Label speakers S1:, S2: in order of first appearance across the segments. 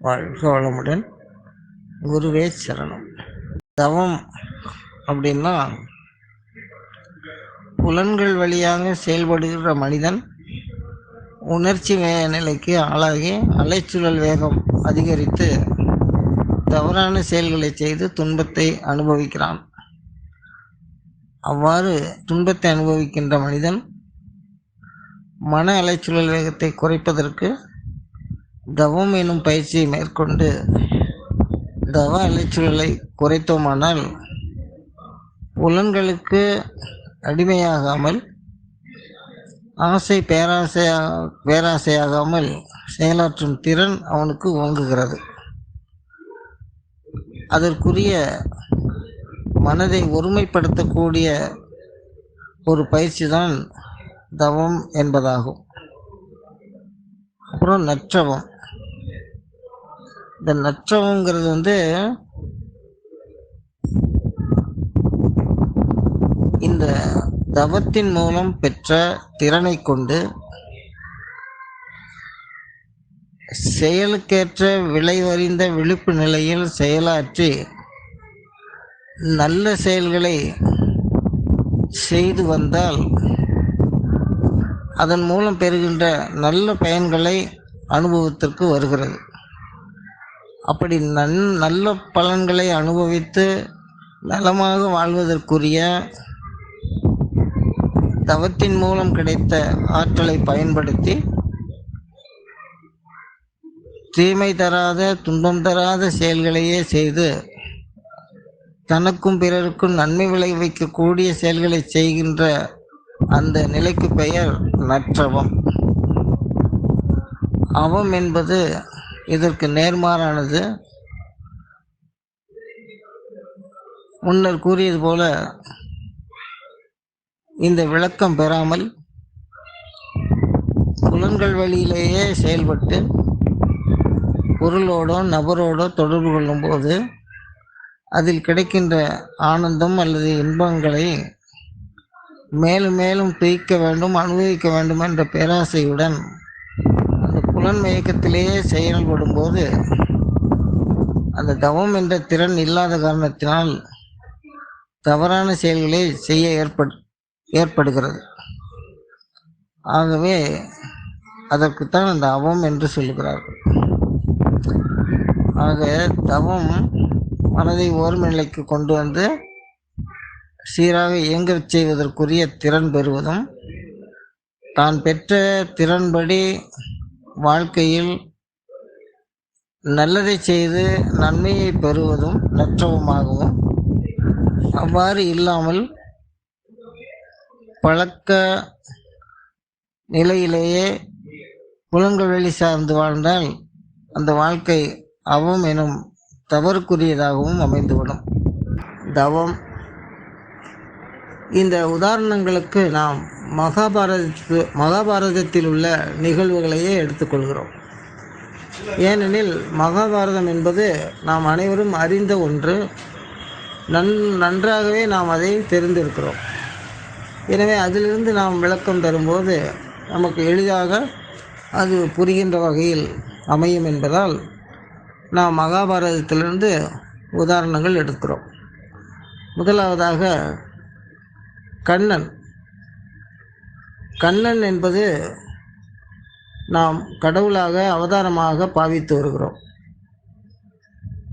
S1: வாழ்க வளமுடன். குருவே சரணம். தவம் அப்படின்னா புலன்கள் வழியாக செயல்படுகிற மனிதன் உணர்ச்சி நிலைக்கு ஆளாகி அலைச்சுழல் வேகம் அதிகரித்து தவறான செயல்களை செய்து துன்பத்தை அனுபவிக்கிறான். அவ்வாறு துன்பத்தை அனுபவிக்கின்ற மனிதன் மன அலைச்சுழல் வேகத்தை குறைப்பதற்கு தவம் எனும் பயிற்சியை மேற்கொண்டு தவ அலைச்சூழலை குறைத்தோமானால் புலன்களுக்கு அடிமையாகாமல் ஆசை பேராசையாக பேராசையாகாமல் செயலாற்றும் திறன் அவனுக்கு ஓங்குகிறது அதற்குரிய மனதை ஒருமைப்படுத்தக்கூடிய ஒரு பயிற்சி தான் தவம் என்பதாகும். அப்புறம் நற்றவம். இந்த நற்றவங்கிறது வந்து இந்த தவத்தின் மூலம் பெற்ற திறனை கொண்டு செயலுக்கேற்ற விளைவறிந்த விழிப்பு நிலையில் செயலாற்றி நல்ல செயல்களை செய்து வந்தால் அதன் மூலம் பெறுகின்ற நல்ல பயன்களை அனுபவத்திற்கு வருகிறது. அப்படி நன் நல்ல பலன்களை அனுபவித்து நலமாக வாழ்வதற்குரிய தவத்தின் மூலம் கிடைத்த ஆற்றலை பயன்படுத்தி தீமை தராத துன்பம் தராத செயல்களையே செய்து தனக்கும் பிறருக்கும் நன்மை விளைவிக்கக்கூடிய செயல்களை செய்கின்ற அந்த நிலைக்கு பெயர் நற்றவம். அவம் என்பது இதற்கு நேர்மாறானது. முன்னர் கூறியது போல இந்த விளக்கம் பெறாமல் புலன்கள் வழியிலேயே செயல்பட்டு பொருளோடோ நபரோடோ தொடர்பு கொள்ளும்போது அதில் கிடைக்கின்ற ஆனந்தம் அல்லது இன்பங்களை மேலும் மேலும் துய்க்க வேண்டும் அனுபவிக்க வேண்டும் என்ற பேராசையுடன் புலன் மயக்கத்திலேயே செயல்படும் போது அந்த தவம் என்ற திறன் இல்லாத காரணத்தினால் தவறான செயல்களை செய்ய ஏற்பட் ஏற்படுகிறது. ஆகவே அதற்குத்தான் அந்த அவம் என்று சொல்லுகிறார்கள். ஆக தவம் மனதை ஓர்ம நிலைக்கு கொண்டு வந்து சீராக இயங்கச் செய்வதற்குரிய திறன் பெறுவதும் தான் பெற்ற திறன்படி வாழ்க்கையில் நல்லதை செய்து நன்மையை பெறுவதும் நற்றவுமாகவும் அவ்வாறு இல்லாமல் பழக்க நிலையிலேயே புலன்கள் வெளி சார்ந்து வாழ்ந்தால் அந்த வாழ்க்கை அவம் எனும் தவறுக்குரியதாகவும் அமைந்துவிடும். தவம் இந்த உதாரணங்களுக்கு நாம் மகாபாரதத்து மகாபாரதத்தில் உள்ள நிகழ்வுகளையே எடுத்துக்கொள்கிறோம். ஏனெனில் மகாபாரதம் என்பது நாம் அனைவரும் அறிந்த ஒன்று. நன் நன்றாகவே நாம் அதை தெரிந்திருக்கிறோம். எனவே அதிலிருந்து நாம் விளக்கம் தரும்போது நமக்கு எளிதாக அது புரிகின்ற வகையில் அமையும் என்பதால் நாம் மகாபாரதத்திலிருந்து உதாரணங்கள் எடுக்கிறோம். முதலாவதாக கண்ணன். கண்ணன் என்பது நாம் கடவுளாக அவதாரமாக பாவித்து வருகிறோம்.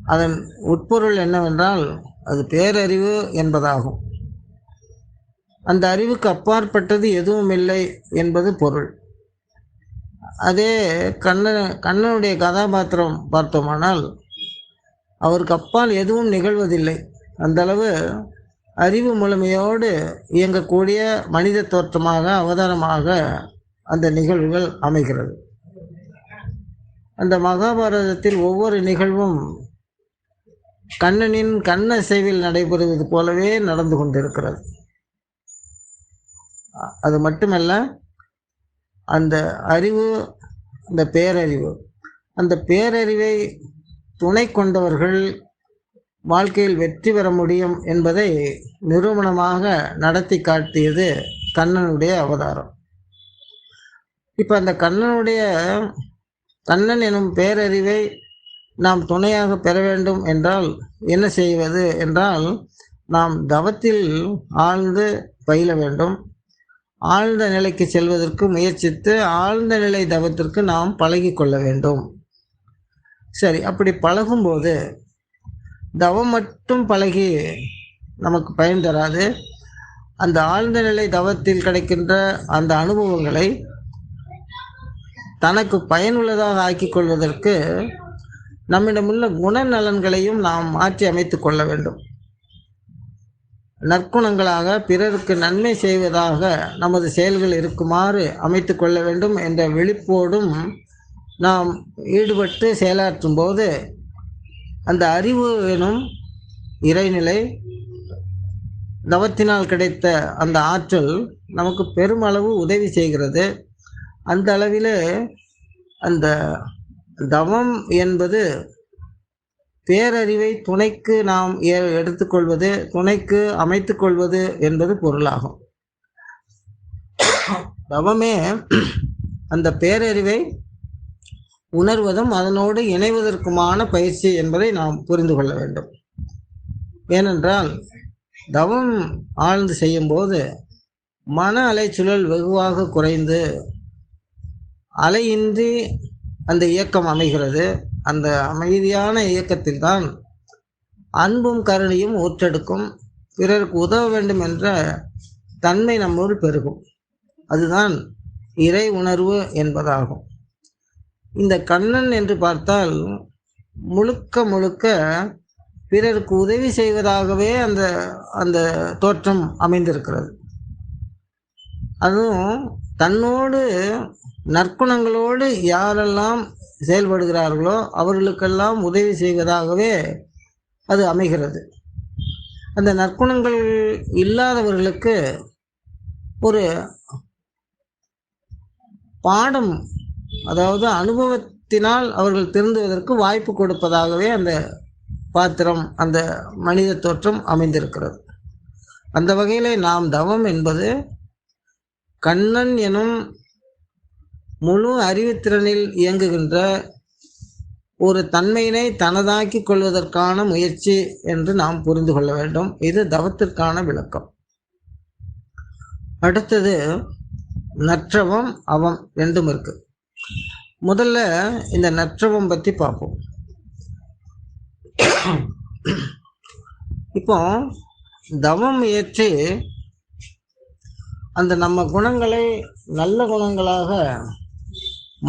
S1: அதன் உட்பொருள் என்னவென்றால் அது பேரறிவு என்பதாகும். அந்த அறிவுக்கு அப்பாற்பட்டது எதுவும் இல்லை என்பது பொருள். அதே கண்ணன் கண்ணனுடைய கதாபாத்திரம் பார்த்தோமானால் அவருக்கு அப்பால் எதுவும் நிகழ்வதில்லை. அந்தளவு அறிவு முழுமையோடு இயங்கக்கூடிய மனித தோற்றமாக அவதாரமாக அந்த நிகழ்வுகள் அமைகிறது. அந்த மகாபாரதத்தில் ஒவ்வொரு நிகழ்வும் கண்ணனின் கண்ணசைவில் நடைபெறுவது போலவே நடந்து கொண்டிருக்கிறது. அது மட்டுமல்ல அந்த அறிவு அந்த பேரறிவு அந்த பேரறிவை துணை கொண்டவர்கள் வாழ்க்கையில் வெற்றி பெற முடியும் என்பதை நிரூபணமாக நடத்தி காட்டியது கண்ணனுடைய அவதாரம். இப்போ அந்த கண்ணனுடைய கண்ணன் எனும் பேரறிவை நாம் துணையாக பெற வேண்டும் என்றால் என்ன செய்வது என்றால் நாம் தவத்தில் ஆழ்ந்து பயில வேண்டும். ஆழ்ந்த நிலைக்கு செல்வதற்கு முயற்சித்து ஆழ்ந்த நிலை தவத்திற்கு நாம் பழகி கொள்ள வேண்டும். சரி அப்படி பழகும்போது தவம் மட்டும் பழகி நமக்கு பயன் தராது. அந்த ஆழ்ந்த நிலை தவத்தில் கிடைக்கின்ற அந்த அனுபவங்களை தனக்கு பயனுள்ளதாக ஆக்கிக் கொள்வதற்கு நம்மிடமுள்ள குணநலன்களையும் நாம் மாற்றி அமைத்துக் கொள்ள வேண்டும். நற்குணங்களாக பிறருக்கு நன்மை செய்வதாக நமது செயல்கள் இருக்குமாறு அமைத்து கொள்ள வேண்டும் என்ற விழிப்போடும் நாம் ஈடுபட்டு செயலாற்றும் போது அந்த அறிவு எனும் இறைநிலை தவத்தினால் கிடைத்த அந்த ஆற்றல் நமக்கு பெருமளவு உதவி செய்கிறது. அந்த அளவில் அந்த தவம் என்பது பேரறிவை துணைக்கு நாம் ஏ- எடுத்துக்கொள்வது துணைக்கு அமைத்து கொள்வது என்பது பொருளாகும். தவமே அந்த பேரறிவை உணர்வதும் அதனோடு இணைவதற்குமான பயிற்சி என்பதை நாம் புரிந்து கொள்ள வேண்டும். ஏனென்றால் தவம் ஆழ்ந்து செய்யும்போது மன அலைச்சுழல் வெகுவாக குறைந்து அலையின்றி அந்த இயக்கம் அமைகிறது. அந்த அமைதியான இயக்கத்தில் தான் அன்பும் கருணையும் ஊற்றெடுக்கும். பிறருக்கு உதவ வேண்டும் என்ற தன்மை நம்முள் பெருகும். அதுதான் இறை உணர்வு என்பதாகும். இந்த கண்ணன் என்று பார்த்தால் முழுக்க முழுக்க பிறருக்கு உதவி செய்வதாகவே அந்த அந்த தோற்றம் அமைந்திருக்கிறது. அதுவும் தன்னோடு நற்குணங்களோடு யாரெல்லாம் செயல்படுகிறார்களோ அவர்களுக்கெல்லாம் உதவி செய்வதாகவே அது அமைகிறது. அந்த நற்குணங்கள் இல்லாதவர்களுக்கு ஒரு பாடம் அதாவது அனுபவத்தினால் அவர்கள் திருந்துவதற்கு வாய்ப்பு கொடுப்பதாகவே அந்த பாத்திரம் அந்த மனித தோற்றம் அமைந்திருக்கிறது. அந்த வகையிலே நாம் தவம் என்பது கண்ணன் எனும் முழு அறிவுத்திறனில் இயங்குகின்ற ஒரு தன்மையினை தனதாக்கிக் கொள்வதற்கான முயற்சி என்று நாம் புரிந்து கொள்ள வேண்டும். இது தவத்திற்கான விளக்கம். அடுத்தது நற்றவம் அவம் ரெண்டும் இருக்குது முதல்ல இந்த நற்றவம் பற்றி பார்ப்போம். இப்போ தவம் ஏற்று அந்த நம்ம குணங்களை நல்ல குணங்களாக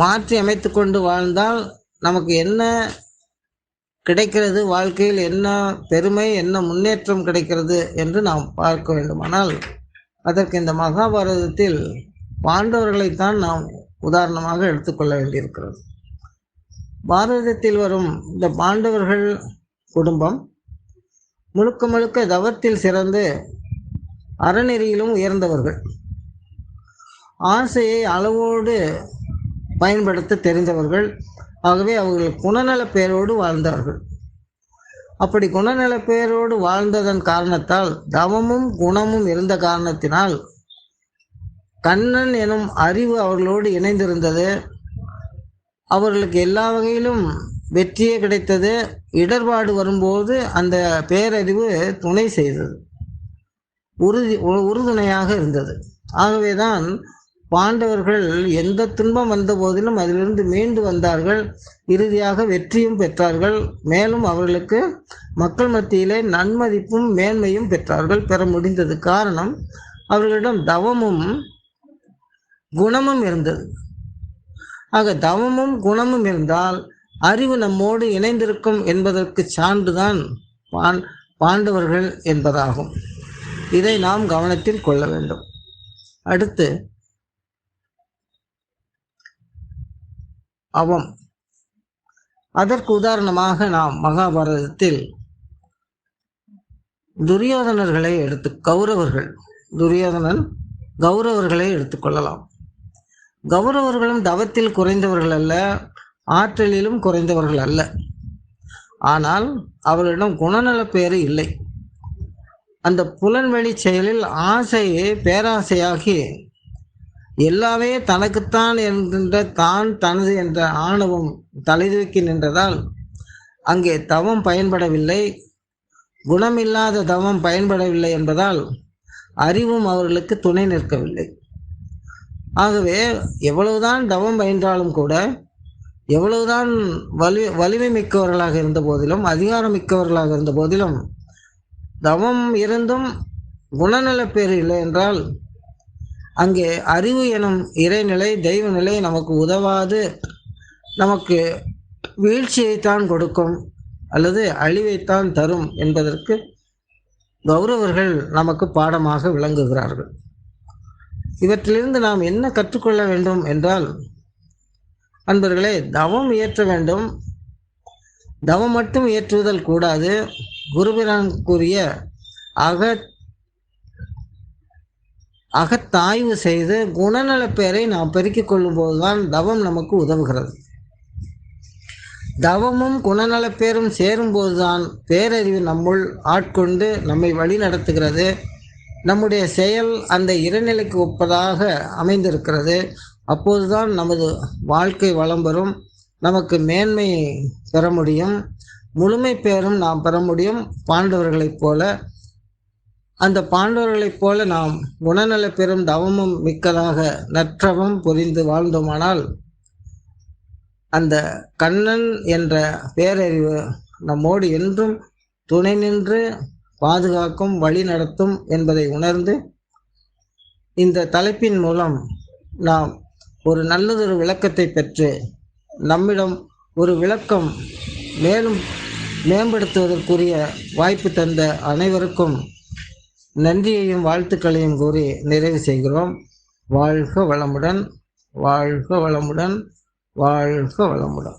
S1: மாற்றி அமைத்து கொண்டு வாழ்ந்தால் நமக்கு என்ன கிடைக்கிறது? வாழ்க்கையில் என்ன பெருமை என்ன முன்னேற்றம் கிடைக்கிறது என்று நாம் பார்க்க வேண்டுமானால் அதற்கு இந்த மகாபாரதத்தில் பாண்டவர்களைத்தான் நாம் உதாரணமாக எடுத்துக்கொள்ள வேண்டியிருக்கிறது. பாரதத்தில் வரும் இந்த பாண்டவர்கள் குடும்பம் முழுக்க முழுக்க தவத்தில் சிறந்து அறநெறியிலும் உயர்ந்தவர்கள். ஆசையை அளவோடு பயன்படுத்த தெரிந்தவர்கள். ஆகவே அவர்கள் குணநல பெயரோடு வாழ்ந்தார்கள். அப்படி குணநல பெயரோடு வாழ்ந்ததன் காரணத்தால் தவமும் குணமும் இருந்த காரணத்தினால் கண்ணன் எனும் அறிவு அவர்களோடு இணைந்திருந்தது. அவர்களுக்கு எல்லா வகையிலும் வெற்றியே கிடைத்தது. இடர்பாடு வரும்போது அந்த பேரறிவு துணை செய்தது. உறுதி உ- உறுதுணையாக இருந்தது. ஆகவேதான் பாண்டவர்கள் எந்த துன்பம் வந்த போதிலும் அதிலிருந்து மீண்டு வந்தார்கள். இறுதியாக வெற்றியும் பெற்றார்கள். மேலும் அவர்களுக்கு மக்கள் மத்தியிலே நன்மதிப்பும் மேன்மையும் பெற்றார்கள். பெற முடிந்தது காரணம் அவர்களிடம் தவமும் குணமும் இருந்தது. ஆக தவமும் குணமும் இருந்தால் அறிவு நம்மோடு இணைந்திருக்கும் என்பதற்கு சான்றுதான் பாண் பாண்டவர்கள் என்பதாகும். இதை நாம் கவனத்தில் கொள்ள வேண்டும். அடுத்து அவம். அதற்கு உதாரணமாக நாம் மகாபாரதத்தில் துரியோதனர்களை எடுத்து கௌரவர்கள். துரியோதனன் கௌரவர்களை எடுத்துக்கொள்ளலாம் கௌரவர்களும் தவத்தில் குறைந்தவர்கள் அல்ல ஆற்றலிலும் குறைந்தவர்கள் அல்ல. ஆனால் அவர்களிடம் குணநலப் பேறு இல்லை. அந்த புலன்வெளி செயலில் ஆசையே பேராசையாகி எல்லாமே தனக்குத்தான் என்கின்ற தான் தனது என்ற ஆணவம் தலைதூக்கி நின்றதால் அங்கே தவம் பயன்படவில்லை. குணமில்லாத தவம் பயன்படவில்லை என்பதால் அறிவும் அவர்களுக்கு துணை நிற்கவில்லை. ஆகவே எவ்வளவுதான் தவம் பயின்றாலும் கூட எவ்வளவுதான் வலி வலிமை மிக்கவர்களாக இருந்த போதிலும் அதிகாரம் மிக்கவர்களாக இருந்த போதிலும் தவம் இருந்தும் குணநலப்பேறு இல்லை என்றால் அங்கே அறிவு எனும் இறைநிலை தெய்வ நிலை நமக்கு உதவாது. நமக்கு வீழ்ச்சியைத்தான் கொடுக்கும் அல்லது அழிவைத்தான் தரும் என்பதற்கு கௌரவர்கள் நமக்கு பாடமாக விளங்குகிறார்கள். இவற்றிலிருந்து நாம் என்ன கற்றுக்கொள்ள வேண்டும் என்றால் அன்பர்களே தவம் இயற்ற வேண்டும். தவம் மட்டும் இயற்றுதல் கூடாது. குருபிரான் கூறிய அக அகத்தாய்வு செய்து குணநலப் பெயரை நாம் பெருக்கிக் கொள்ளும்போதுதான் தவம் நமக்கு உதவுகிறது. தவமும் குணநலப் பேரும் சேரும்போதுதான் பேரறிவு நம்முள் ஆட்கொண்டு நம்மை வழி நடத்துகிறது நம்முடைய செயல் அந்த இறைநிலைக்கு ஒப்பதாக அமைந்திருக்கிறது. அப்போதுதான் நமது வாழ்க்கை வளம் பெறும். நமக்கு மேன்மை பெற முடியும். முழுமை பேரும் நாம் பெற முடியும். பாண்டவர்களைப் போல. அந்த பாண்டவர்களைப் போல நாம் குணநல பெறும் தவமும் மிக்கதாக நற்றவம் புரிந்து வாழ்ந்தோமானால் அந்த கண்ணன் என்ற பேரறிவு நம்மோடு என்றும் துணை நின்று பாதுகாக்கும் வழி நடத்தும் என்பதை உணர்ந்து இந்த தலைப்பின் மூலம் நாம் ஒரு நல்லதொரு விளக்கத்தை பெற்று நம்மிடம் ஒரு விளக்கம் மேலும் மேம்படுத்துவதற்குரிய வாய்ப்பு தந்த அனைவருக்கும் நன்றியையும் வாழ்த்துக்களையும் கூறி நிறைவு செய்கிறோம். வாழ்க வளமுடன் வாழ்க வளமுடன் வாழ்க வளமுடன்.